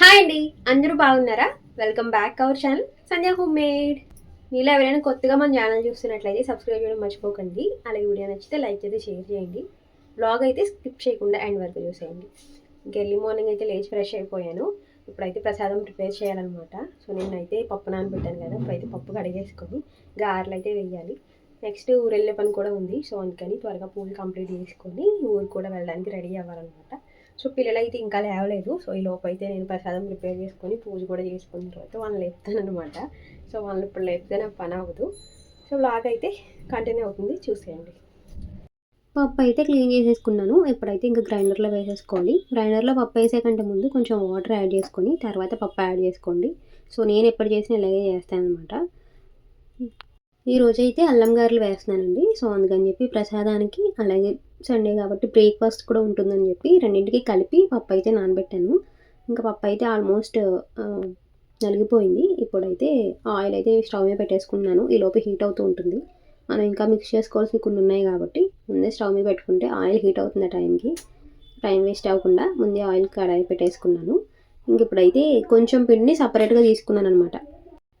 Hi అండి. అందరూ బాగున్నారా? Welcome back our channel Sandhya home made మీలో ఎవరైనా కొత్తగా మన ఛానల్ చూస్తున్నట్లయితే సబ్స్క్రైబ్ చేయడం మర్చిపోకండి. అలాగే వీడియో నచ్చితే లైక్ చేసి షేర్ చేయండి. బ్లాగ్ అయితే స్కిప్ చేయకుండా ఎండ్ వరకు చూసేయండి. ఎర్లీ మార్నింగ్ అయితే లేచి ఫ్రెష్ అయిపోయాను. ఇప్పుడైతే ప్రసాదం ప్రిపేర్ చేయాలన్నమాట. సో నేనైతే పప్పు నానబెట్టాను కదా ఇప్పుడైతే పప్పు కడిగేసుకొని గారెలు అయితే వేయాలి. నెక్స్ట్ ఊరు వెళ్ళే పని కూడా ఉంది. సో అందుకని త్వరగా పూలు కంప్లీట్ చేసుకొని ఊరు కూడా వెళ్ళడానికి రెడీ అవ్వాలన్నమాట. సో పిల్లలు అయితే ఇంకా లేవలేదు. సో ఈ లోపు అయితే నేను ప్రసాదం ప్రిపేర్ చేసుకొని పూజ కూడా చేసుకున్న తర్వాత వాళ్ళని లేపుతాను అనమాట సో వాళ్ళని ఇప్పుడు లేపితే నాకు పని అవ్వదు. సో బ్లాగ్ అయితే కంటిన్యూ అవుతుంది. చూసేయండి. పప్పు అయితే క్లీన్ చేసేసుకున్నాను. ఎప్పుడైతే ఇంకా గ్రైండర్లో వేసేసుకోవాలి. గ్రైండర్లో పప్పు వేసే కంటే ముందు కొంచెం వాటర్ యాడ్ చేసుకొని తర్వాత పప్పు యాడ్ చేసుకోండి. సో నేను ఎప్పుడు చేసినా ఇలాగే చేస్తాను అనమాట ఈరోజైతే అల్లం గారెలు వేస్తున్నానండి. సో అందుకని చెప్పి ప్రసాదానికి అలాగే సండే కాబట్టి బ్రేక్ఫాస్ట్ కూడా ఉంటుందని చెప్పి రెండింటికి కలిపి పప్పు అయితే నానబెట్టాను. ఇంకా పప్పు అయితే ఆల్మోస్ట్ నలిగిపోయింది. ఇప్పుడైతే ఆయిల్ అయితే స్టవ్ మీద పెట్టేసుకున్నాను. ఈ లోపు హీట్ అవుతూ ఉంటుంది. మనం ఇంకా మిక్స్ చేసుకోవాల్సి కొన్ని ఉన్నాయి కాబట్టి ముందే స్టవ్ మీద పెట్టుకుంటే ఆయిల్ హీట్ అవుతుంది ఆ టైంకి టైం వేస్ట్ అవ్వకుండా ముందే ఆయిల్ కడాయి పెట్టేసుకున్నాను. ఇంక ఇప్పుడైతే కొంచెం పిండిని సపరేట్గా తీసుకున్నాను అనమాట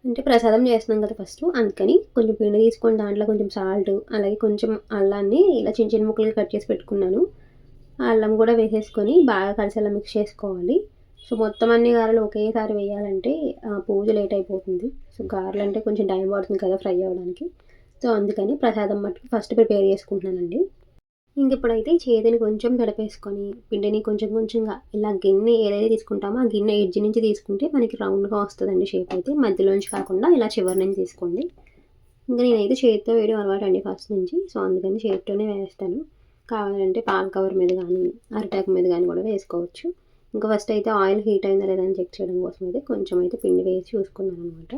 అంటే ప్రసాదం చేస్తున్నాం కదా ఫస్ట్. అందుకని కొంచెం పిండి తీసుకొని దాంట్లో కొంచెం సాల్ట్ అలాగే కొంచెం అల్లాన్ని ఇలా చిన్న చిన్న ముక్కలుగా కట్ చేసి పెట్టుకున్నాను. ఆ అల్లం కూడా వేసేసుకొని బాగా కలిసేలా మిక్స్ చేసుకోవాలి. సో మొత్తం అన్ని గారెలు ఒకేసారి వేయాలంటే ఆ, పూజ లేట్ అయిపోతుంది. సో గారెలు అంటే కొంచెం టైం పడుతుంది కదా ఫ్రై అవ్వడానికి. సో అందుకని ప్రసాదం మట్టుకు ఫస్ట్ ప్రిపేర్ చేసుకుంటున్నానండి. ఇంక ఇప్పుడైతే చేతిని కొంచెం గడపేసుకొని పిండిని కొంచెం కొంచెంగా ఇలా గిన్నె ఏదైతే తీసుకుంటామో ఆ గిన్నె ఎడ్జ్ నుంచి తీసుకుంటే మనకి రౌండ్గా వస్తుందండి షేప్ అయితే. మధ్యలోంచి కాకుండా ఇలా చివరి నుంచి తీసుకోండి. ఇంకా నేనైతే చేతితో వేయడం అలవాటు అండి ఫస్ట్ నుంచి. సో అందుకని చేతితోనే వేస్తాను. కావాలంటే పాల కవర్ మీద కానీ అరిటాకు మీద కానీ కూడా వేసుకోవచ్చు. ఇంకా ఫస్ట్ అయితే ఆయిల్ హీట్ అయిందా లేదా అని చెక్ చేయడం కోసం అయితే కొంచెం అయితే పిండి వేసి చూసుకున్నాను అనమాట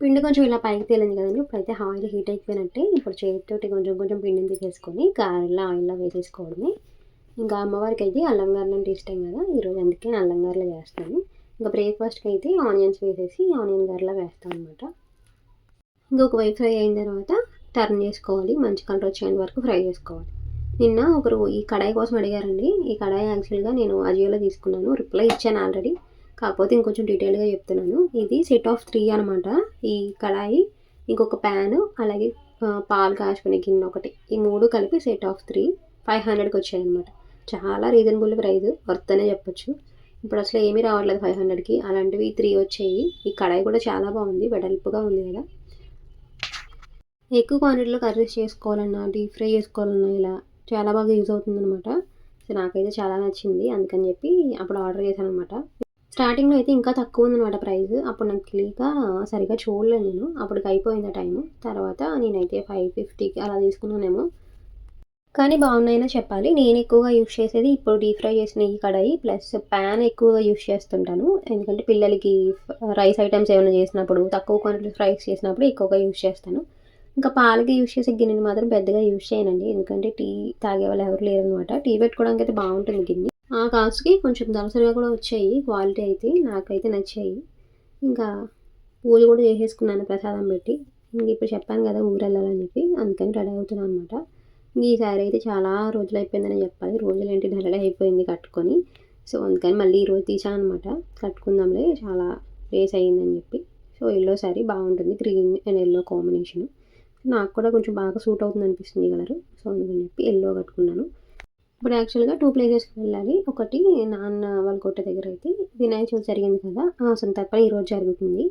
పిండి కొంచెం ఇలా పైకి తేలింది కదండి. ఇప్పుడైతే ఆయిల్ హీట్ అయిపోయినట్టే ఇప్పుడు చేతితోటి కొంచెం కొంచెం పిండిని తీసేసుకొని గారెలా ఆయిల్లో వేసేసుకోవడమే. ఇంకా అమ్మవారికి అయితే అల్లంగారులు అంటే ఇష్టం కదా. ఈరోజు అందుకే నేను అల్లం చేస్తాను ఇంకా బ్రేక్ఫాస్ట్కి అయితే ఆనియన్స్ వేసేసి ఆనియన్ గారెలా వేస్తాను అనమాట ఇంకొక వైపు ఫ్రై అయిన తర్వాత టర్న్ చేసుకోవాలి. మంచి కలర్ వచ్చేంత వరకు ఫ్రై చేసుకోవాలి. నిన్న ఒకరు ఈ కడాయి కోసం అడిగారండి. ఈ కడాయి యాక్చువల్గా నేను అజియోలో తీసుకున్నాను. రిప్లై ఇచ్చాను ఆల్రెడీ. కాకపోతే ఇంకొంచెం డీటెయిల్గా చెప్తున్నాను. ఇది సెట్ ఆఫ్ త్రీ అనమాట. ఈ కడాయి ఇంకొక ప్యాన్ అలాగే పాలు కాచుకునే గిన్నె ఒకటి. ఈ మూడు కలిపి సెట్ ఆఫ్ త్రీ ఫైవ్ హండ్రెడ్కి వచ్చాయి అనమాట చాలా రీజనబుల్ ప్రైస్ వర్త్ అనే చెప్పొచ్చు. ఇప్పుడు అసలు ఏమీ రావట్లేదు ఫైవ్ హండ్రెడ్కి. అలాంటివి త్రీ వచ్చాయి. ఈ కడాయి కూడా చాలా బాగుంది వెడల్పుగా ఉంది కదా. ఎక్కువ క్వాంటిటీలో కర్రీస్ చేసుకోవాలన్నా డీప్ ఫ్రై చేసుకోవాలన్నా ఇలా చాలా బాగా యూజ్ అవుతుందన్నమాట. సో నాకైతే చాలా నచ్చింది. అందుకని చెప్పి అప్పుడు ఆర్డర్ చేశాను అనమాట స్టార్టింగ్లో అయితే ఇంకా తక్కువ ఉందన్నమాట ప్రైస్. అప్పుడు నాకు తెలియక సరిగా చూడలేదు నేను. అప్పటికి అయిపోయింది ఆ టైము. తర్వాత నేనైతే ఫైవ్ ఫిఫ్టీకి అలా తీసుకున్నానేమో. కానీ బాగున్నాయని చెప్పాలి. నేను ఎక్కువగా యూస్ చేసేది ఇప్పుడు డీప్ ఫ్రై చేసిన ఈ కడాయి ప్లస్ ప్యాన్ ఎక్కువగా యూస్ చేస్తుంటాను. ఎందుకంటే పిల్లలకి రైస్ ఐటమ్స్ ఏమైనా చేసినప్పుడు తక్కువ క్వాంటిటీ ఫ్రైస్ చేసినప్పుడు ఎక్కువగా యూస్ చేస్తాను. ఇంకా పాలకి యూస్ చేసే గిన్నెని మాత్రం పెద్దగా యూస్ చేయనండి. ఎందుకంటే టీ తాగే వాళ్ళు ఎవరు లేరు అనమాట టీ పెట్టుకోవడానికి అయితే బాగుంటుంది గిన్నె. ఆ కాస్ట్కి కొంచెం దళసరిగా కూడా వచ్చాయి. క్వాలిటీ అయితే నాకైతే నచ్చాయి. ఇంకా పూజ కూడా చేసేసుకున్నాను ప్రసాదం పెట్టి. ఇంక ఇప్పుడు చెప్పాను కదా ఊరు వెళ్ళాలని చెప్పి అందుకని రెడీ అవుతున్నాను అనమాట ఈ సారీ అయితే చాలా రోజులు అయిపోయిందని చెప్పాలి. రోజులు ఏంటి? నెలడే అయిపోయింది కట్టుకొని. సో అందుకని మళ్ళీ ఈరోజు తీసాను అనమాట కట్టుకుందాంలే చాలా రేస్ అయ్యిందని చెప్పి. సో ఎల్లో శారీ బాగుంటుంది. Green and yellow combination. నాకు కూడా కొంచెం బాగా సూట్ అవుతుంది అనిపిస్తుంది ఈ కలర్. సో అందుకని చెప్పి ఎల్లో కట్టుకున్నాను. ఇప్పుడు యాక్చువల్గా టూ ప్లేసెస్కి వెళ్ళాలి. ఒకటి నాన్న వాళ్ళ కొట్ట దగ్గర అయితే. వినాయక చవితి జరిగింది కదా ఆ సంతర్పణ ఈరోజు జరుగుతుంది.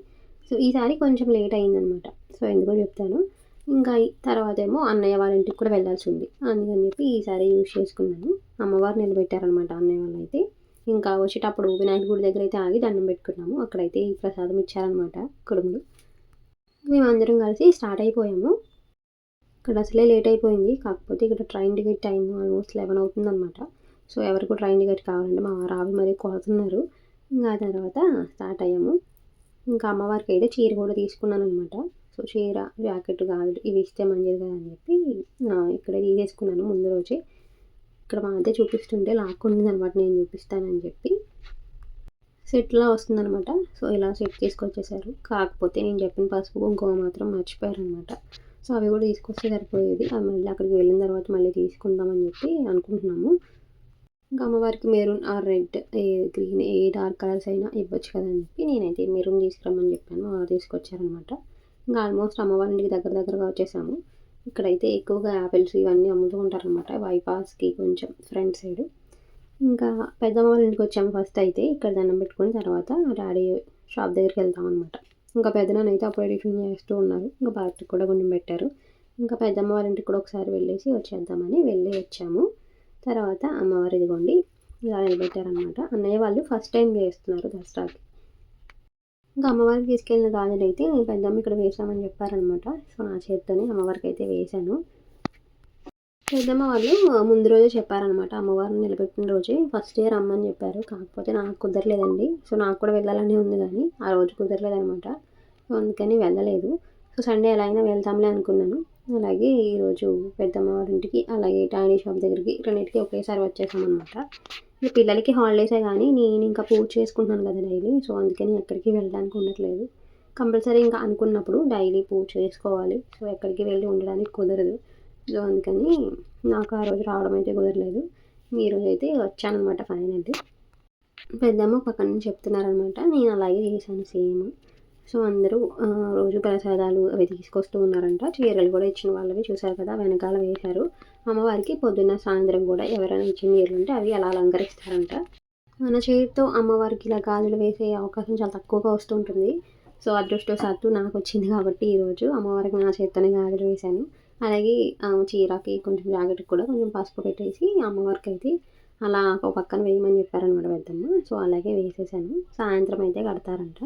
సో ఈసారి కొంచెం లేట్ అయిందనమాట సో ఎందుకో చెప్తాను. ఇంకా తర్వాత ఏమో అన్నయ్య వాళ్ళ ఇంటికి కూడా వెళ్ళాల్సి ఉంది. అందుకని చెప్పి ఈసారి యూజ్ చేసుకున్నాను. అమ్మవారు నిలబెట్టారనమాట అన్నయ్య వాళ్ళు అయితే. ఇంకా వచ్చేటప్పుడు వినాయక గుడి దగ్గర అయితే ఆగి దండం పెట్టుకున్నాము. అక్కడైతే ఈ ప్రసాదం ఇచ్చారనమాట కుడుములు మేమందరం కలిసి స్టార్ట్ అయిపోయాము. ఇక్కడ అసలే లేట్ అయిపోయింది. కాకపోతే ఇక్కడ train ticket time almost eleven అవుతుంది అనమాట సో ఎవరికి ట్రైన్ టికెట్ కావాలంటే మా రావి మరీ కోరుతున్నారు. ఇంకా ఆ తర్వాత స్టార్ట్ అయ్యాము. ఇంకా అమ్మవారికి అయితే చీర కూడా తీసుకున్నాను అనమాట సో చీర జాకెట్ కాదు ఇవి ఇస్తే మంచిది కదా అని చెప్పి ఇక్కడే తీసేసుకున్నాను ముందు రోజే. ఇక్కడ మా అదే చూపిస్తుంటే లాక్కుంది అనమాట నేను చూపిస్తానని చెప్పి. సెట్లా వస్తుందనమాట సో ఇలా సెట్ తీసుకొచ్చేసారు. కాకపోతే నేను చెప్పిన పసుపు కుంకుమ మాత్రం మర్చిపోయారు అనమాట సో అవి కూడా తీసుకొస్తే సరిపోయేది. మళ్ళీ అక్కడికి వెళ్ళిన తర్వాత మళ్ళీ తీసుకుందామని చెప్పి అనుకుంటున్నాము. ఇంకా అమ్మవారికి maroon or red A green A dark colours అయినా ఇవ్వచ్చు కదా అని చెప్పి నేనైతే మెరూన్ తీసుకురమ్మని చెప్పాను. వాళ్ళు తీసుకొచ్చారనమాట ఇంకా ఆల్మోస్ట్ అమ్మవారి ఇంటికి దగ్గర దగ్గరగా వచ్చేసాము. ఇక్కడైతే ఎక్కువగా యాపిల్స్ ఇవన్నీ అమ్ముతూ ఉంటారనమాట బైపాస్కి కొంచెం ఫ్రంట్ సైడ్. ఇంకా పెద్దమ్మ వాళ్ళ ఇంటికి వచ్చాము ఫస్ట్ అయితే. ఇక్కడ దండం పెట్టుకుని తర్వాత డాడీ షాప్ దగ్గరికి వెళ్తాం అనమాట ఇంకా పెద్దనాన్న అయితే అప్పుడే టిఫిన్ చేస్తూ ఉన్నారు. ఇంకా బాగా కూడా కొంచెం పెట్టారు. ఇంకా పెద్దమ్మ వాళ్ళ ఇంటికి కూడా ఒకసారి వెళ్ళేసి వచ్చేద్దామని వెళ్ళి వచ్చాము. తర్వాత అమ్మవారి ఇదిగోండి ఇలా నిలబెట్టారనమాట అన్నయ్య వాళ్ళు ఫస్ట్ టైం చేస్తున్నారు దసరాకి. ఇంకా అమ్మవారికి తీసుకెళ్ళిన గాజులు అయితే పెద్దమ్మ ఇక్కడ వేసామని చెప్పారనమాట సో నా చేతితోనే అమ్మవారికి అయితే వేశాను. పెద్దమ్మ వాళ్ళు ముందు రోజే చెప్పారనమాట అమ్మవారిని నిలబెట్టిన రోజే ఫస్ట్ ఇయర్ రమ్మని చెప్పారు. కాకపోతే నాకు కుదరలేదండి. సో నాకు కూడా వెళ్ళాలని ఉంది కానీ ఆ రోజు కుదరలేదనమాట సో అందుకని వెళ్ళలేదు. సో సండే ఎలా అయినా వెళ్తాంలే అనుకున్నాను. అలాగే ఈరోజు పెద్దమ్మ వారి ఇంటికి అలాగే టానీ షాప్ దగ్గరికి రెండింటికి ఒకేసారి వచ్చేసామన్నమాట. పిల్లలకి హాలిడేసే కానీ నేను ఇంకా పూజ చేసుకుంటున్నాను కదా డైలీ. సో అందుకని ఎక్కడికి వెళ్ళడానికి ఉండట్లేదు. కంపల్సరీ ఇంకా అనుకున్నప్పుడు డైలీ పూజ చేసుకోవాలి. సో ఎక్కడికి వెళ్ళి ఉండడానికి కుదరదు. సో అందుకని నాకు ఆ రోజు రావడం అయితే కుదరలేదు. ఈరోజు అయితే వచ్చానమాట ఫైనల్లీ పెద్దమ్మ పక్కన నుంచి చెప్తున్నారనమాట నేను అలాగే చేశాను సేమ్ సో అందరూ రోజు ప్రసాదాలు అవి తీసుకొస్తూ ఉన్నారంట. చీరలు కూడా ఇచ్చిన వాళ్ళవి చూశారు కదా వెనకాల వేశారు. అమ్మవారికి పొద్దున్న సాయంత్రం కూడా ఎవరైనా ఇచ్చిన చీరలు ఉంటే అవి అలా అలంకరిస్తారంట. మన చేతితో అమ్మవారికి ఇలా గాజులు వేసే అవకాశం చాలా తక్కువగా వస్తుంటుంది సో అదృష్టవశాత్తు నాకు వచ్చింది కాబట్టి ఈరోజు అమ్మవారికి నా చేతితోనే గాజులు వేశాను. అలాగే చీరకి కొంచెం జాకెట్కి కూడా కొంచెం పసుపు పెట్టేసి అమ్మవారికి అయితే అలా ఒక పక్కన వేయమని చెప్పారనమాట పెద్దమ్మ. సో అలాగే వేసేసాను. సాయంత్రం అయితే కడతారంట.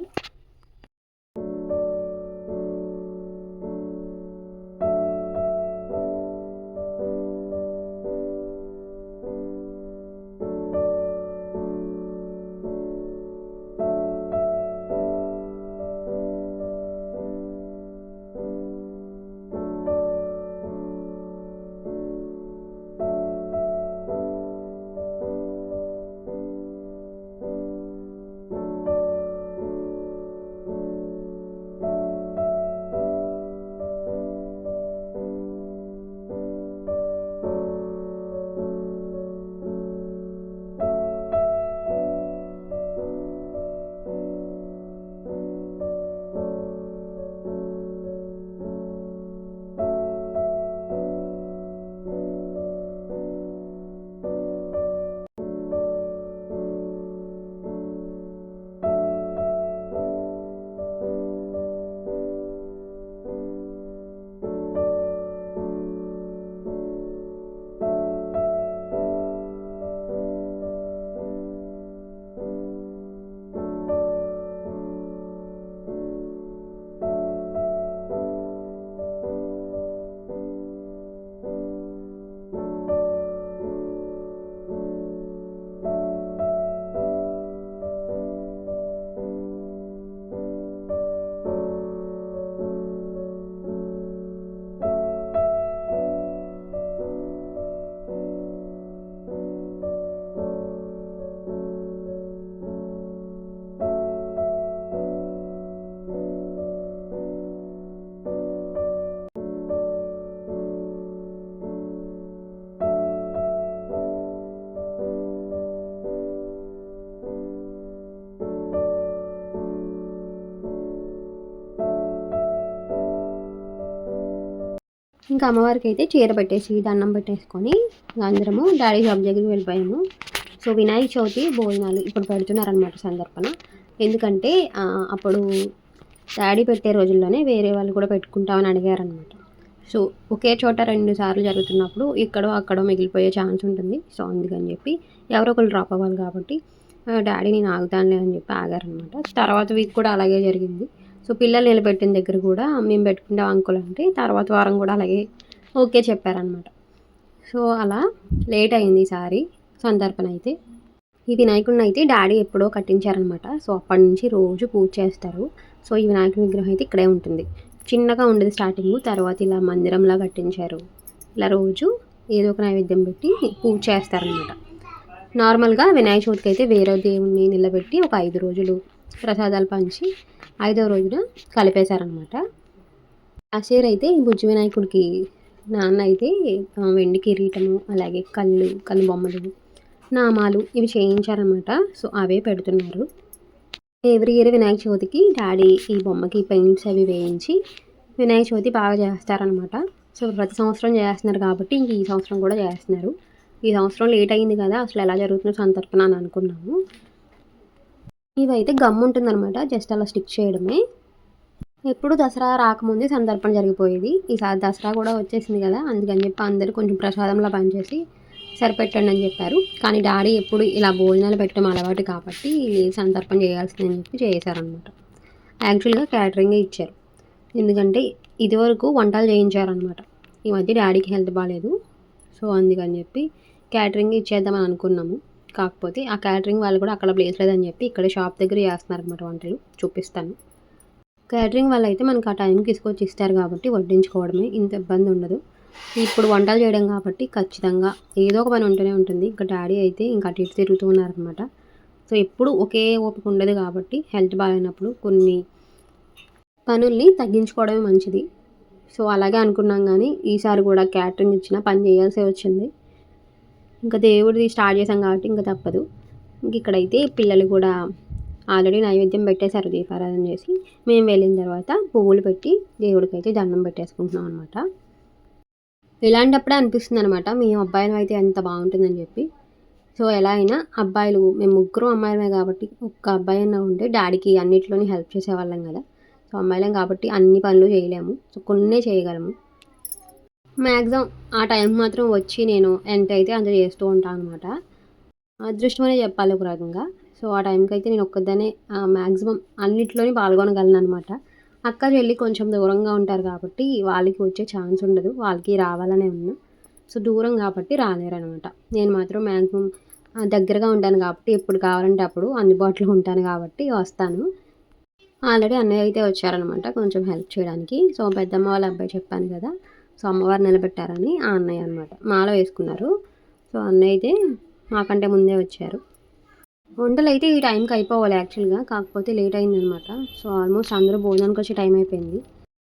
ఇంకా అమ్మవారికి అయితే చీర పెట్టేసి దండం పెట్టేసుకొని అందరము డాడీ షాప్ దగ్గరికి వెళ్ళిపోయాము. సో వినాయక చవితి భోజనాలు ఇప్పుడు పెడుతున్నారనమాట సందర్భన. ఎందుకంటే అప్పుడు డాడీ పెట్టే రోజుల్లోనే వేరే వాళ్ళు కూడా పెట్టుకుంటామని అడిగారనమాట సో ఒకే చోట రెండు సార్లు జరుగుతున్నప్పుడు ఇక్కడో అక్కడో మిగిలిపోయే ఛాన్స్ ఉంటుంది. సో అందుకని చెప్పి ఎవరో ఒకరు డ్రాప్ అవ్వాలి కాబట్టి డాడీ నేను ఆగుతానులే అని చెప్పి ఆగారనమాట తర్వాత వీక్ కూడా అలాగే జరిగింది. సో పిల్లలు నిలబెట్టిన దగ్గర కూడా మేము పెట్టుకుంటాం అంకుల్ అంటే తర్వాత వారం కూడా అలాగే ఓకే చెప్పారనమాట సో అలా లేట్ అయింది ఈసారి సందర్భన అయితే. ఈ వినాయకుడిని అయితే డాడీ ఎప్పుడో కట్టించారనమాట సో అప్పటి నుంచి రోజు పూజ చేస్తారు. సో ఈ వినాయకుడి విగ్రహం అయితే ఇక్కడే ఉంటుంది. చిన్నగా ఉండేది స్టార్టింగ్ తర్వాత ఇలా మందిరంలా కట్టించారు. ఇలా రోజు ఏదో ఒక నైవేద్యం పెట్టి పూజ చేస్తారనమాట నార్మల్గా వినాయక చవితికి అయితే వేరే దేవుణ్ణి నిలబెట్టి ఒక ఐదు రోజులు ప్రసాదాలు పంచి ఐదవ రోజున కలిపేశారనమాట అసేర్ అయితే బుజ్జి వినాయకుడికి నాన్న అయితే వెండి కిరీటము అలాగే కళ్ళు కళ్ళు బొమ్మలు నామాలు ఇవి చేయించారనమాట సో అవే పెడుతున్నారు. ఎవ్రీ ఇయర్ వినాయక చవితికి డాడీ ఈ బొమ్మకి పెయింట్స్ అవి వేయించి వినాయక చవితి బాగా చేస్తారనమాట సో ప్రతి సంవత్సరం చేస్తున్నారు కాబట్టి ఇంక ఈ సంవత్సరం కూడా చేస్తున్నారు. ఈ సంవత్సరం లేట్ అయింది కదా అసలు ఎలా జరుగుతుందో సంతర్పణ అని అనుకున్నాము. ఇవైతే గమ్ ఉంటుందన్నమాట జస్ట్ అలా స్టిక్ చేయడమే. ఎప్పుడు దసరా రాకముందే సందర్పణ జరిగిపోయేది. ఈసారి దసరా కూడా వచ్చేసింది కదా అందుకని చెప్పి అందరూ కొంచెం ప్రసాదంలో పనిచేసి సరిపెట్టండి అని చెప్పారు. కానీ డాడీ ఎప్పుడు ఇలా భోజనాలు పెట్టడం అలవాటు కాబట్టి సందర్పణ చేయాల్సిందని చెప్పి చేశారనమాట యాక్చువల్గా క్యాటరింగే ఇచ్చారు. ఎందుకంటే ఇదివరకు వంటలు చేయించారనమాట ఈ మధ్య డాడీకి హెల్త్ బాగాలేదు సో అందుకని చెప్పి క్యాటరింగ్ ఇచ్చేద్దామని అనుకున్నాము. కాకపోతే ఆ క్యాటరింగ్ వాళ్ళు కూడా అక్కడ ప్లేస్ లేదని చెప్పి ఇక్కడ షాప్ దగ్గర చేస్తున్నారు అనమాట వంటలు. చూపిస్తాను. క్యాటరింగ్ వాళ్ళు అయితే మనకు ఆ టైంకి తీసుకొచ్చి ఇస్తారు కాబట్టి వడ్డించుకోవడమే ఇంత ఇబ్బంది ఉండదు. ఇప్పుడు వంటలు చేయడం కాబట్టి ఖచ్చితంగా ఏదో ఒక పని ఉంటూనే ఉంటుంది. ఇంకా డాడీ అయితే ఇంకా అటు ఇటు తిరుగుతూ ఉన్నారనమాట సో ఎప్పుడు ఒకే ఓపిక ఉండదు కాబట్టి హెల్త్ బాగాలేనప్పుడు కొన్ని పనుల్ని తగ్గించుకోవడమే మంచిది. సో అలాగే అనుకున్నాం కానీ ఈసారి కూడా క్యాటరింగ్ ఇచ్చిన పని చేయాల్సి వచ్చింది. ఇంకా దేవుడిది స్టార్ట్ చేసాం కాబట్టి ఇంకా తప్పదు. ఇంక ఇక్కడైతే పిల్లలు కూడా ఆల్రెడీ నైవేద్యం పెట్టేశారు దీపారాధన చేసి. మేము వెళ్ళిన తర్వాత పువ్వులు పెట్టి దేవుడికి అయితే దండం పెట్టేసుకుంటున్నాం అనమాట ఇలాంటప్పుడే అనిపిస్తుంది అనమాట మీ అబ్బాయిలు అయితే ఎంత బాగుంటుందని చెప్పి. సో ఎలా అయినా అబ్బాయిలు మేము ముగ్గురు అమ్మాయిలమే కాబట్టి ఒక్క అబ్బాయి అయినా ఉంటే డాడీకి అన్నిట్లోని హెల్ప్ చేసేవాళ్ళం కదా. సో అమ్మాయిలం కాబట్టి అన్ని పనులు చేయలేము. సో కొన్నే చేయగలము. మ్యాక్సిమం ఆ టైం మాత్రం వచ్చి నేను ఎంత అయితే అంత చేస్తూ ఉంటాను అనమాట అదృష్టమనే చెప్పాలి ఒక రకంగా. సో ఆ టైంకి అయితే నేను ఒక్కదానే మ్యాక్సిమం అన్నిట్లోనే పాల్గొనగలను అనమాట అక్క చెల్లి కొంచెం దూరంగా ఉంటారు కాబట్టి వాళ్ళకి వచ్చే ఛాన్స్ ఉండదు. వాళ్ళకి రావాలనే ఉన్నా. సో దూరం కాబట్టి రాలేరనమాట నేను మాత్రం మ్యాక్సిమం దగ్గరగా ఉంటాను కాబట్టి ఎప్పుడు కావాలంటే అప్పుడు అందుబాటులో ఉంటాను కాబట్టి వస్తాను. ఆల్రెడీ అన్నయ్య అయితే వచ్చారనమాట కొంచెం హెల్ప్ చేయడానికి. సో పెద్దమ్మ వాళ్ళ అబ్బాయి చెప్పాను కదా. సో అమ్మవారు నిలబెట్టారని ఆ అన్నయ్య అనమాట మాల వేసుకున్నారు. సో అన్నయ్య అయితే మాకంటే ముందే వచ్చారు. వంటలు అయితే ఈ టైంకి అయిపోవాలి యాక్చువల్గా. కాకపోతే లేట్ అయిందనమాట సో ఆల్మోస్ట్ అందరూ భోజనానికి వచ్చే టైం అయిపోయింది.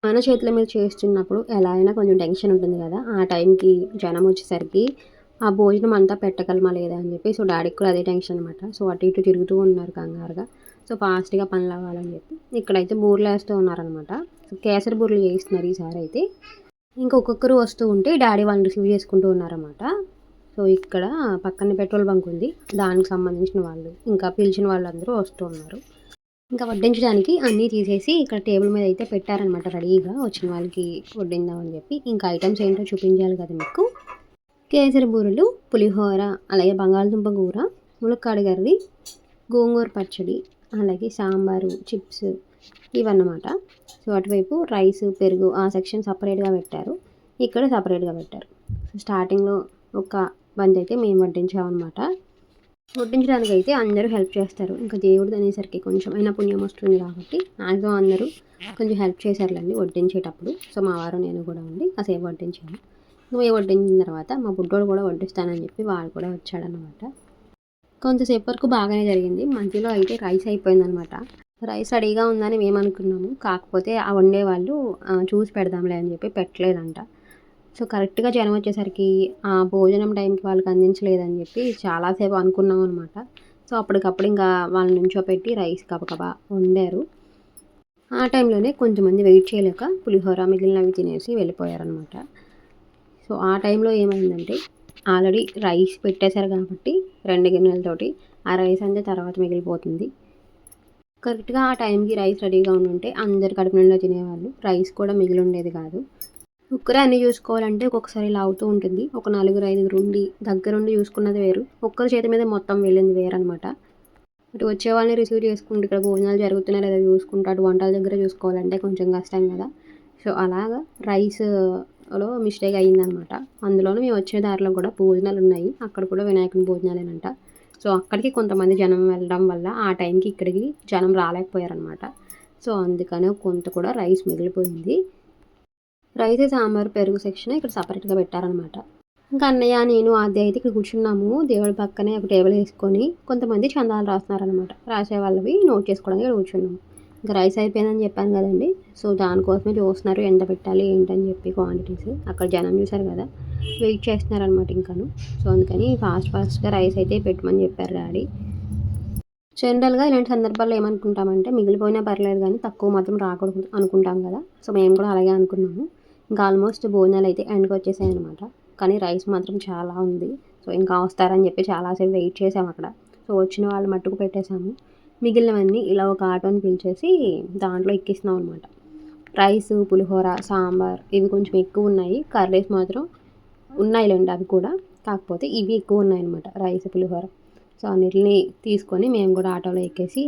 మన చేతుల మీద చేస్తున్నప్పుడు ఎలా అయినా కొంచెం టెన్షన్ ఉంటుంది కదా. ఆ టైంకి జనం వచ్చేసరికి ఆ భోజనం అంతా పెట్టగలమా లేదా అని చెప్పి సో డాడీకి కూడా అదే టెన్షన్ అనమాట సో అటు ఇటు తిరుగుతూ ఉన్నారు కంగారుగా. సో ఫాస్ట్గా పనులు అవ్వాలని చెప్పి. ఇక్కడైతే బూర్లు వేస్తూ ఉన్నారనమాట సో కేసరి బూర్లు చేయిస్తున్నారు ఈసారి అయితే. ఇంకొకొక్కరు వస్తూ ఉంటే డాడీ వాళ్ళని రిసీవ్ చేసుకుంటూ ఉన్నారన్నమాట. సో ఇక్కడ పక్కన పెట్రోల్ బంక్ ఉంది. దానికి సంబంధించిన వాళ్ళు ఇంకా పిలిచిన వాళ్ళందరూ వస్తూ ఉన్నారు. ఇంకా వడ్డించడానికి అన్నీ తీసేసి ఇక్కడ టేబుల్ మీద అయితే పెట్టారనమాట రెడీగా. వచ్చిన వాళ్ళకి వడ్డిందామని చెప్పి ఇంకా ఐటమ్స్ ఏంటో చూపించాలి కదా మీకు. కేసరి బూరెలు పులిహోర అలాగే బంగాళదుంప కూర ములక్కాడ కర్రీ గోంగూర పచ్చడి అలాగే సాంబారు చిప్స్ ఇవన్నమాట. సో అటువైపు రైస్ పెరుగు ఆ సెక్షన్ సపరేట్గా పెట్టారు. ఇక్కడ సపరేట్గా పెట్టారు. సో స్టార్టింగ్లో ఒక బంద్ అయితే మేము వడ్డించామన్నమాట. వడ్డించడానికి అయితే అందరూ హెల్ప్ చేస్తారు. ఇంకా దేవుడు అనేసరికి కొంచెం అయినా పుణ్యం వస్తుంది కాబట్టి మ్యాక్సిమం అందరూ కొంచెం హెల్ప్ చేశారులేండి వడ్డించేటప్పుడు. సో మా వారు నేను కూడా ఉండి కాసేపు వడ్డించాను మేము వడ్డించిన తర్వాత మా బుడ్డోడు కూడా వడ్డిస్తానని చెప్పి వాడు కూడా వచ్చాడనమాట కొంతసేపు వరకు బాగానే జరిగింది. మధ్యలో అయితే రైస్ అయిపోయిందనమాట రైస్ రెడీగా ఉందని మేము అనుకున్నాము కాకపోతే ఆ వండే వాళ్ళు చూసి పెడదాంలే అని చెప్పి పెట్టలేదంట. సో కరెక్ట్గా జనం వచ్చేసరికి ఆ భోజనం టైంకి వాళ్ళకి అందించలేదని చెప్పి చాలాసేపు అనుకున్నాం అనమాట సో అప్పటికప్పుడు ఇంకా వాళ్ళ నుంచో పెట్టి రైస్ కబకబా వండారు. ఆ టైంలోనే కొంతమంది వెయిట్ చేయలేక పులిహోర మిగిలినవి తినేసి వెళ్ళిపోయారనమాట సో ఆ టైంలో ఏమైందంటే ఆల్రెడీ రైస్ పెట్టేశారు కాబట్టి రెండు గిన్నెలతోటి ఆ రైస్ అంతా తర్వాత మిగిలిపోతుంది. కరెక్ట్గా ఆ టైంకి రైస్ రెడీగా ఉంటే అందరు కడుపు నిండా తినేవాళ్ళు. రైస్ కూడా మిగిలి ఉండేది కాదు. ఒక్కరే అన్ని చూసుకోవాలంటే ఒక్కొక్కసారి ఇలా అవుతూ ఉంటుంది. ఒక నలుగురు ఐదుగురు ఉండి దగ్గరుండి చూసుకున్నది వేరు. ఒక్కరి చేతి మీద మొత్తం వెళ్ళింది వేరనమాట అటు వచ్చే వాళ్ళని రిసీవ్ చేసుకుంటూ ఇక్కడ భోజనాలు జరుగుతున్నాయి లేదా చూసుకుంటూ అటు వంటల దగ్గర చూసుకోవాలంటే కొంచెం కష్టం కదా. సో అలాగా రైస్లో మిస్టేక్ అయ్యిందనమాట అందులోనూ మేము వచ్చే దారిలో కూడా భోజనాలు ఉన్నాయి. అక్కడ కూడా వినాయకుని భోజనాలేనంట. సో అక్కడికి కొంతమంది జనం వెళ్ళడం వల్ల ఆ టైంకి ఇక్కడికి జనం రాలేకపోయారనమాట సో అందుకనే కొంత కూడా రైస్ మిగిలిపోయింది. రైస్ సాంబార్ పెరుగు సెక్షన్ ఇక్కడ సపరేట్గా పెట్టారనమాట ఇంకా అన్నయ్య నేను ఆద్య అయితే ఇక్కడ కూర్చున్నాము. దేవుడి పక్కనే ఒక టేబుల్ వేసుకొని కొంతమంది చందాలు రాస్తున్నారనమాట రాసే వాళ్ళవి నోట్ చేసుకోవడానికి ఇక్కడ కూర్చున్నాము. ఇంకా రైస్ అయిపోయిందని చెప్పాను కదండి. సో దానికోసమే చూస్తున్నారు ఎంత పెట్టాలి ఏంటని చెప్పి క్వాంటిటీస్ అక్కడ జనం చూసారు కదా వెయిట్ చేస్తున్నారనమాట ఇంకాను. సో అందుకని ఫాస్ట్ ఫాస్ట్గా రైస్ అయితే పెట్టమని చెప్పారు డాడీ. జనరల్గా ఇలాంటి సందర్భాల్లో ఏమనుకుంటామంటే మిగిలిపోయినా పర్లేదు కానీ తక్కువ మాత్రం రాకూడదు అనుకుంటాం కదా. సో మేము కూడా అలాగే అనుకున్నాము. ఇంకా ఆల్మోస్ట్ భోజనాలు అయితే ఎండ్కి వచ్చేసాయి అనమాట కానీ రైస్ మాత్రం చాలా ఉంది. సో ఇంకా వస్తారని చెప్పి చాలాసేపు వెయిట్ చేసాము అక్కడ. సో వచ్చిన వాళ్ళు మట్టుకు పెట్టేశాము. మిగిలినవన్నీ ఇలా ఒక ఆటోని పిలిచేసి దాంట్లో ఎక్కిస్తున్నాం అనమాట రైస్ పులిహోర సాంబార్ ఇవి కొంచెం ఎక్కువ ఉన్నాయి. కర్రీస్ మాత్రం ఉన్నాయిలేండి అవి కూడా. కాకపోతే ఇవి ఎక్కువ ఉన్నాయి అనమాట రైస్ పులిహోర. సో అన్నిటిని తీసుకొని మేము కూడా ఆటోలో ఎక్కేసి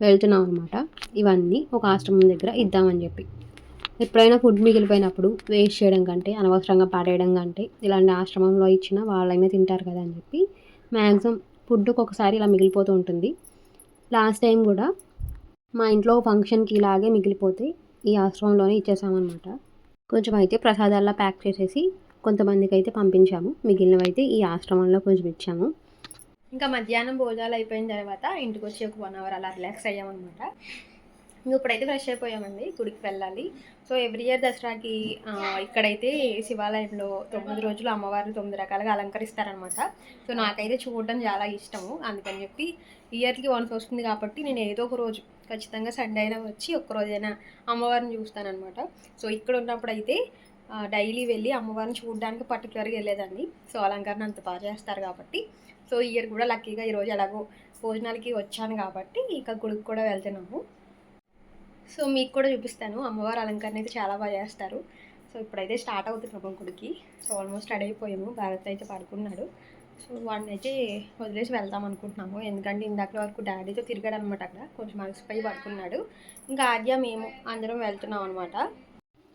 వెళ్తున్నాం అనమాట ఇవన్నీ ఒక ఆశ్రమం దగ్గర ఇద్దామని చెప్పి. ఎప్పుడైనా ఫుడ్ మిగిలిపోయినప్పుడు వేస్ట్ చేయడం కంటే అనవసరంగా పడేయడం కంటే ఇలాంటి ఆశ్రమంలో ఇచ్చిన వాళ్ళైనా తింటారు కదా అని చెప్పి మ్యాక్సిమం ఫుడ్ ఒకసారి ఇలా మిగిలిపోతూ ఉంటుంది. లాస్ట్ టైం కూడా మా ఇంట్లో ఫంక్షన్కి ఇలాగే మిగిలిపోతే ఈ ఆశ్రమంలోనే ఇచ్చేసామన్నమాట. కొంచెం అయితే ప్రసాదాల్లో ప్యాక్ చేసేసి కొంతమందికి అయితే పంపించాము. మిగిలినవి అయితే ఈ ఆశ్రమంలో కొంచెం ఇచ్చాము. ఇంకా మధ్యాహ్నం భోజనాలు అయిపోయిన తర్వాత ఇంటికి వచ్చి ఒక వన్ అవర్ అలా రిలాక్స్ అయ్యామన్నమాట. ఇంకా ఇప్పుడైతే ఫ్రెష్ అయిపోయామండి గుడికి వెళ్ళాలి. సో ఎవ్రీ ఇయర్ దసరాకి ఇక్కడైతే శివాలయంలో తొమ్మిది రోజులు అమ్మవారిని తొమ్మిది రకాలుగా అలంకరిస్తారనమాట సో నాకైతే చూడడం చాలా ఇష్టము. అందుకని చెప్పి ఇయర్కి వన్స్ వస్తుంది కాబట్టి నేను ఏదో ఒక రోజు ఖచ్చితంగా సండే అయినా వచ్చి ఒక్క రోజైనా అమ్మవారిని చూస్తానన్నమాట. సో ఇక్కడ ఉన్నప్పుడు అయితే డైలీ వెళ్ళి అమ్మవారిని చూడడానికి పర్టికులర్గా వెళ్ళేదాన్ని. సో అలంకరణ అంత బాగా చేస్తారు కాబట్టి. సో ఇయర్ కూడా లక్కీగా ఈరోజు ఎలాగో భోజనాలకి వచ్చాను కాబట్టి ఇంకా గుడికి కూడా వెళ్తున్నాము. సో మీకు కూడా చూపిస్తాను. అమ్మవారి అలంకరణ అయితే చాలా బాగా చేస్తారు. సో ఇప్పుడైతే స్టార్ట్ అవుతున్నాము గుడికి. సో ఆల్మోస్ట్ రెడీ అయిపోయాము. భారత్ అయితే పడుకున్నాడు. సో వాడిని అయితే వదిలేసి వెళ్దాం అనుకుంటున్నాము. ఎందుకంటే ఇందాక వరకు డాడీతో తిరిగాడు అనమాట అక్కడ. కొంచెం అలసిపోయి పడుకున్నాడు. ఇంకా ఆద్య మేము అందరం వెళ్తున్నాం అనమాట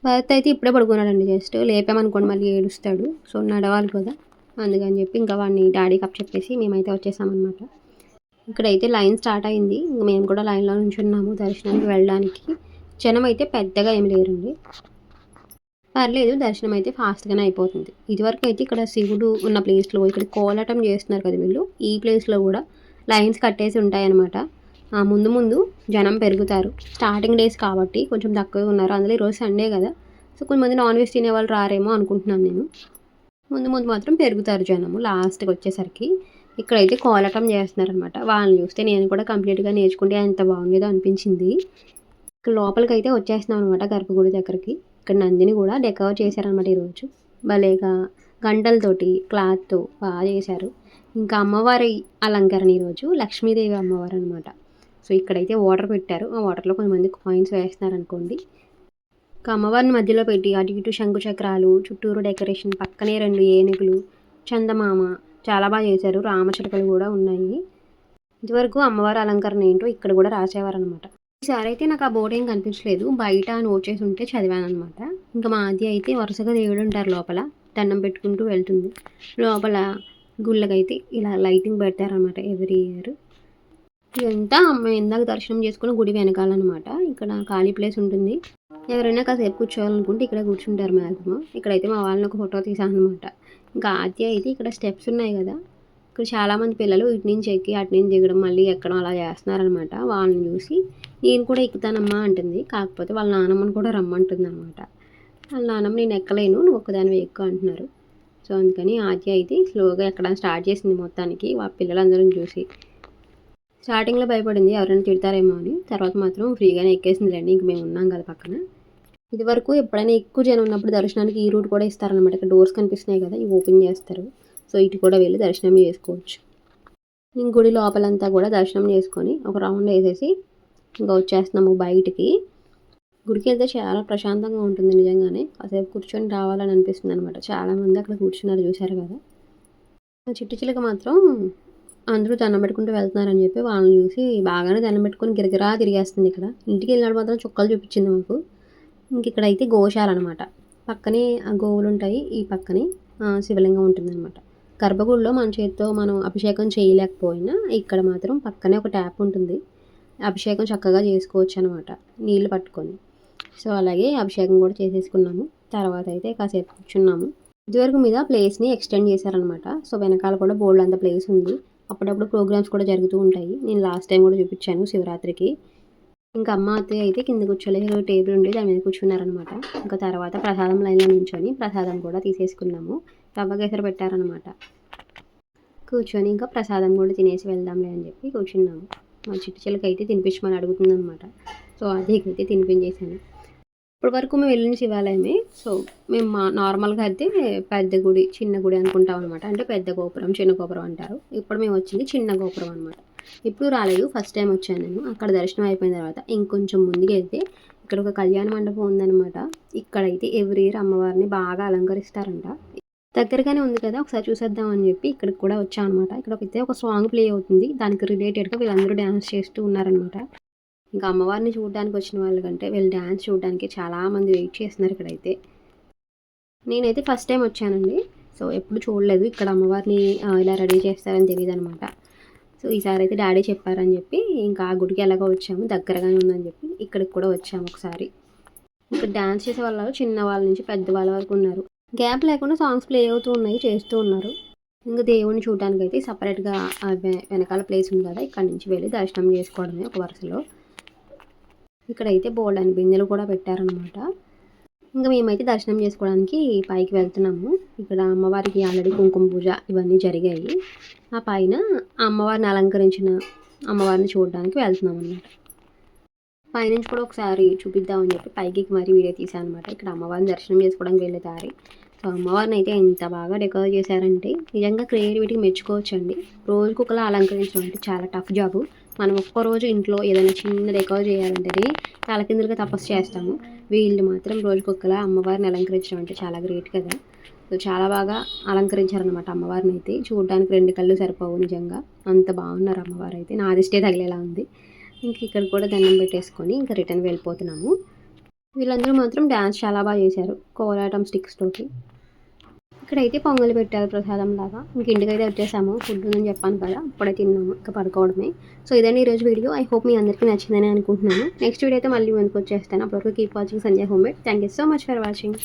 భరత్ అయితే ఇప్పుడే పడుకున్నాడండి జస్ట్. లేపామనుకోండి మళ్ళీ ఏడుస్తాడు. సో నడవాలి కదా. అందుకని చెప్పి ఇంకా వాడిని డాడీకి అప్ చెప్పేసి మేమైతే వచ్చేసామన్నమాట ఇక్కడైతే లైన్ స్టార్ట్ అయింది. ఇంకా మేము కూడా లైన్లో నుంచున్నాము దర్శనానికి వెళ్ళడానికి. జనం అయితే పెద్దగా ఏమి లేరండి. పర్లేదు దర్శనం అయితే ఫాస్ట్గానే అయిపోతుంది. ఇదివరకు అయితే ఇక్కడ శివుడు ఉన్న ప్లేస్లో ఇక్కడ కోలాటం చేస్తున్నారు కదా వీళ్ళు. ఈ ప్లేస్లో కూడా లైన్స్ కట్టేసి ఉంటాయన్నమాట. ఆ, ముందు ముందు జనం పెరుగుతారు. స్టార్టింగ్ డేస్ కాబట్టి కొంచెం తక్కువగా ఉన్నారు. అందులో ఈరోజు సండే కదా. సో కొంతమంది నాన్ వెజ్ తినే వాళ్ళు రారేమో అనుకుంటున్నాను నేను. ముందు ముందు మాత్రం పెరుగుతారు జనము లాస్ట్కి వచ్చేసరికి. ఇక్కడైతే కోలాటం చేస్తున్నారనమాట వాళ్ళని చూస్తే నేను కూడా కంప్లీట్గా నేర్చుకుంటే ఎంత బాగుండేదో అనిపించింది. ఇక్కడ లోపలికి అయితే వచ్చేస్తున్నాం అనమాట గర్భగుడి దగ్గరికి. ఇక్కడ నందిని కూడా డెకవర్ చేశారనమాట ఈరోజు. భలేగా గంటలతోటి క్లాత్తో బాగా చేశారు. ఇంకా అమ్మవారి అలంకరణ ఈరోజు లక్ష్మీదేవి అమ్మవారు అనమాట సో ఇక్కడైతే వాటర్ పెట్టారు. ఆ వాటర్లో కొంతమంది కాయిన్స్ వేస్తున్నారు అనుకోండి ఇంకా అమ్మవారిని మధ్యలో పెట్టి అటు ఇటు శంకు చక్రాలు చుట్టూరు డెకరేషన్ పక్కనే రెండు ఏనుగులు చందమామ చాలా బాగా చేశారు. రామచిలకలు కూడా ఉన్నాయి. ఇదివరకు అమ్మవారి అలంకరణ ఏంటో ఇక్కడ కూడా రాసేవారు అనమాట ఈసారి అయితే నాకు ఆ బోర్డు ఏం కనిపించలేదు. బయట నోట్ చేసి ఉంటే చదివాను అనమాట ఇంకా మా ఆది అయితే వరుసగా దేవుడు ఉంటారు లోపల. దండం పెట్టుకుంటూ వెళ్తుంది. లోపల గుళ్ళకైతే ఇలా లైటింగ్ పెడతారనమాట ఎవ్రీ ఇయర్. ఇదంతా మేము ఇందాక దర్శనం చేసుకున్న గుడి వెనకాలన్నమాట. ఇక్కడ ఖాళీ ప్లేస్ ఉంటుంది. ఎవరైనా కాసేపు కూర్చోవాలనుకుంటే ఇక్కడ కూర్చుంటారు మ్యాక్సిమం ఇక్కడైతే మా వాళ్ళని ఒక ఫోటో తీసాను అనమాట ఇంకా ఆద్య అయితే ఇక్కడ స్టెప్స్ ఉన్నాయి కదా. ఇక్కడ చాలామంది పిల్లలు ఇటు నుంచి ఎక్కి అటు నుంచి దిగడం మళ్ళీ ఎక్కడం అలా చేస్తున్నారనమాట వాళ్ళని చూసి. నేను కూడా ఎక్కుతానమ్మా అంటుంది. కాకపోతే వాళ్ళ నాన్నమ్మని కూడా రమ్మంటుంది అనమాట వాళ్ళ నాన్నమ్మ నేను ఎక్కలేను నువ్వు ఒక్కదానివి ఎక్కువ అంటున్నారు. సో అందుకని ఆద్య అయితే స్లోగా ఎక్కడానికి స్టార్ట్ చేసింది మొత్తానికి ఆ పిల్లలందరం చూసి. స్టార్టింగ్లో భయపడింది ఎవరైనా తిడతారేమో అని. తర్వాత మాత్రం ఫ్రీగానే ఎక్కేసింది రండి ఇంక మేము ఉన్నాం కదా పక్కన. ఇది వరకు ఎప్పుడైనా ఎక్కువ జనం ఉన్నప్పుడు దర్శనానికి ఈ రూట్ కూడా ఇస్తారనమాట. ఇక్కడ డోర్స్ కనిపిస్తున్నాయి కదా ఇవి ఓపెన్ చేస్తారు. సో ఇటు కూడా వెళ్ళి దర్శనం చేసుకోవచ్చు. ఇంక గుడి లోపలంతా కూడా దర్శనం చేసుకొని ఒక రౌండ్ వేసేసి ఇంకా వచ్చేస్తున్నాము బయటికి. గుడికి వెళ్తే చాలా ప్రశాంతంగా ఉంటుంది నిజంగానే. కాసేపు కూర్చొని రావాలని అనిపిస్తుంది అనమాట చాలామంది అక్కడ కూర్చున్నారు చూశారు కదా. చిట్టి చిట్టు చిలక మాత్రం అందరూ దండం పెట్టుకుంటూ వెళ్తున్నారని చెప్పి వాళ్ళని చూసి బాగానే దండం పెట్టుకొని గిరగిరా తిరిగేస్తుంది ఇక్కడ. ఇంటికి వెళ్ళినప్పుడు మాత్రం చుక్కలు చూపించింది మాకు. ఇంక ఇక్కడ అయితే గోశాల అనమాట పక్కనే ఆ గోవులు ఉంటాయి ఈ పక్కనే శివలింగం శివలింగం ఉంటుందన్నమాట. గర్భగుడిలో మన చేతితో మనం అభిషేకం చేయలేకపోయినా ఇక్కడ మాత్రం పక్కనే ఒక ట్యాప్ ఉంటుంది. అభిషేకం చక్కగా చేసుకోవచ్చు అనమాట నీళ్ళు పట్టుకొని. సో అలాగే అభిషేకం కూడా చేసేసుకున్నాము. తర్వాత అయితే కాసేపు కూర్చున్నాము. ఇదివరకు మీద ప్లేస్ని ఎక్స్టెండ్ చేశారనమాట. సో వెనకాల కూడా బోల్డ్ అంత ప్లేస్ ఉంది. అప్పుడప్పుడు ప్రోగ్రామ్స్ కూడా జరుగుతూ ఉంటాయి. నేను లాస్ట్ టైం కూడా చూపించాను శివరాత్రికి. ఇంకా అమ్మ అత్తయ్య అయితే కింద కూర్చోలేదు టేబుల్ ఉండి దాని మీద కూర్చున్నారనమాట. ఇంకా తర్వాత ప్రసాదం లైన్లో నుంచొని ప్రసాదం కూడా తీసేసుకున్నాము. రవ్వ కేసరి పెట్టారనమాట కూర్చొని ఇంకా ప్రసాదం కూడా తినేసి వెళ్దాంలే అని చెప్పి కూర్చున్నాము. మా చిట్టు చిలక అయితే తినిపించమని అడుగుతుందనమాట సో అది అయితే తినిపించేసాను. ఇప్పటి వరకు మేము వెళ్ళిన శివాలయమే. సో మేము మా నార్మల్గా అయితే పెద్ద గుడి చిన్న గుడి అనుకుంటాం అనమాట అంటే పెద్ద గోపురం చిన్న గోపురం అంటారు. ఇప్పుడు మేము వచ్చింది చిన్న గోపురం అనమాట ఇప్పుడు రాలేదు. ఫస్ట్ టైం వచ్చాను నేను. అక్కడ దర్శనం అయిపోయిన తర్వాత ఇంకొంచెం ముందుకు వెళ్తే ఇక్కడ ఒక కళ్యాణ మండపం ఉందన్నమాట. ఇక్కడైతే ఎవ్రీ ఇయర్ అమ్మవారిని బాగా అలంకరిస్తారంట. దగ్గరగానే ఉంది కదా ఒకసారి చూసేద్దాం అని చెప్పి ఇక్కడికి కూడా వచ్చాం అనమాట ఇక్కడ అయితే ఒక సాంగ్ ప్లే అవుతుంది. దానికి రిలేటెడ్గా వీళ్ళందరూ డ్యాన్స్ చేస్తూ ఉన్నారనమాట ఇంకా అమ్మవారిని చూడడానికి వచ్చిన వాళ్ళకంటే వీళ్ళు డ్యాన్స్ చూడడానికి చాలామంది వెయిట్ చేస్తున్నారు ఇక్కడైతే. నేనైతే ఫస్ట్ టైం వచ్చానండి. సో ఎప్పుడు చూడలేదు. ఇక్కడ అమ్మవారిని ఇలా రెడీ చేస్తారని తెలియదు అనమాట సో ఈసారి అయితే డాడీ చెప్పారని చెప్పి ఇంకా ఆ గుడికి ఎలాగో వచ్చాము. దగ్గరగానే ఉందని చెప్పి ఇక్కడికి కూడా వచ్చాము ఒకసారి. ఇక్కడ డ్యాన్స్ చేసే వాళ్ళు చిన్న వాళ్ళ నుంచి పెద్ద వాళ్ళ వరకు ఉన్నారు. గ్యాప్ లేకుండా సాంగ్స్ ప్లే అవుతూ ఉన్నాయి చేస్తూ ఉన్నారు. ఇంకా దేవుని చూడడానికి అయితే సపరేట్గా వెనకాల ప్లేస్ ఉంది కదా ఇక్కడ నుంచి వెళ్ళి దర్శనం చేసుకోవడమే ఒక వరుసలో. ఇక్కడైతే బోల్డ్ అని బిందెలు కూడా పెట్టారనమాట ఇంకా మేమైతే దర్శనం చేసుకోవడానికి పైకి వెళ్తున్నాము. ఇక్కడ అమ్మవారికి ఆల్రెడీ కుంకుమ పూజ ఇవన్నీ జరిగాయి. ఆ పైన అమ్మవారిని అలంకరించిన అమ్మవారిని చూడడానికి వెళ్తున్నాం అనమాట పైనుంచి కూడా ఒకసారి చూపిద్దామని చెప్పి పైకి మరీ వీడియో తీసాను అనమాట ఇక్కడ అమ్మవారిని దర్శనం చేసుకోవడానికి వెళ్ళే దారి. సో అమ్మవారిని అయితే ఎంత బాగా డెకరేట్ చేశారంటే నిజంగా క్రియేటివిటీ మెచ్చుకోవచ్చండి. రోజుకు ఒకలా అలంకరించడం అంటే చాలా టఫ్ జాబు. మనం ఒక్కరోజు ఇంట్లో ఏదైనా చిన్న డెకరేట్ చేయాలంటే తలకిందులుగా తపస్సు చేస్తాము. వీళ్ళు మాత్రం రోజుకొకలా అమ్మవారిని అలంకరించడం అంటే చాలా గ్రేట్ కదా. సో చాలా బాగా అలంకరించారనమాట అమ్మవారిని అయితే. చూడడానికి రెండు కళ్ళు సరిపోవు నిజంగా. అంత బాగున్నారు అమ్మవారు అయితే. నా అదిష్టే తగిలేలా ఉంది. ఇంక ఇక్కడ కూడా దండం పెట్టేసుకొని ఇంకా రిటర్న్ వెళ్ళిపోతున్నాము. వీళ్ళందరూ మాత్రం డ్యాన్స్ చాలా బాగా చేశారు కోలాటం స్టిక్స్ తోటి. ఇక్కడైతే పొంగల్ పెట్టారు ప్రసాదం లాగా. ఇంక ఇంటికైతే వచ్చేసాము ఫుడ్ ఉందని చెప్పాను కదా అప్పుడే తిన్నాము ఇంకా పడుకోవడమే. సో ఇదండి ఈరోజు వీడియో. ఐ హోప్ మీ అందరికీ నచ్చిందని అనుకుంటున్నాను. నెక్స్ట్ వీడియో అయితే మళ్ళీ ముందుకు వచ్చేస్తాను. అప్పటివరకు keep watching Sanjay home made thank you so much for watching